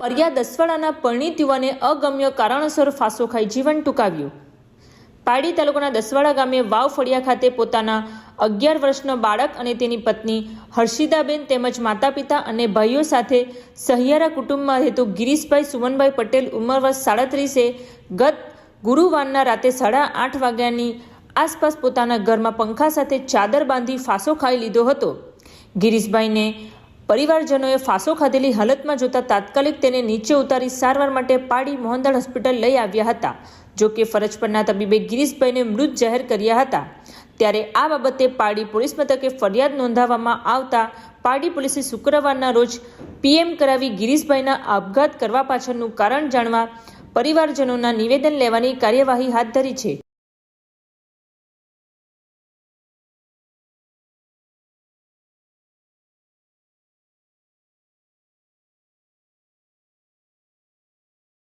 બારિયા દસવાડાના પરણિત યુવાને અગમ્ય કારણોસર ફાંસો ખાઈ જીવન ટૂંકાવ્યું. પાડી તાલુકાના દસવાડા ગામે વાવ ફળિયા ખાતે પોતાના અગિયાર વર્ષનો બાળક અને તેની પત્ની હર્ષિદાબેન તેમજ માતા પિતા અને ભાઈઓ સાથે સહિયારા કુટુંબમાં હેતુ ગિરીશભાઈ સુમનભાઈ પટેલ ઉંમર વર્ષ સાડત્રીસે ગત ગુરુવારના રાતે સાડા આઠ વાગ્યાની આસપાસ પોતાના ઘરમાં પંખા સાથે ચાદર બાંધી ફાંસો ખાઈ લીધો હતો. ગિરીશભાઈને પરિવારજનોએ ફાંસો ખાધેલી હાલતમાં જોતા તાત્કાલિક તેને નીચે ઉતારી સારવાર માટે પાડી મોહનદાળ હોસ્પિટલ લઈ આવ્યા હતા, જો કે ફરજ પરના તબીબે ગિરીશભાઈને મૃત જાહેર કર્યા હતા. ત્યારે આ બાબતે પાડી પોલીસ મથકે ફરિયાદ નોંધાવવામાં આવતા પાડી પોલીસે શુક્રવારના રોજ પીએમ કરાવી ગિરીશભાઈના આપઘાત કરવા પાછળનું કારણ જાણવા પરિવારજનોના નિવેદન લેવાની કાર્યવાહી હાથ ધરી છે.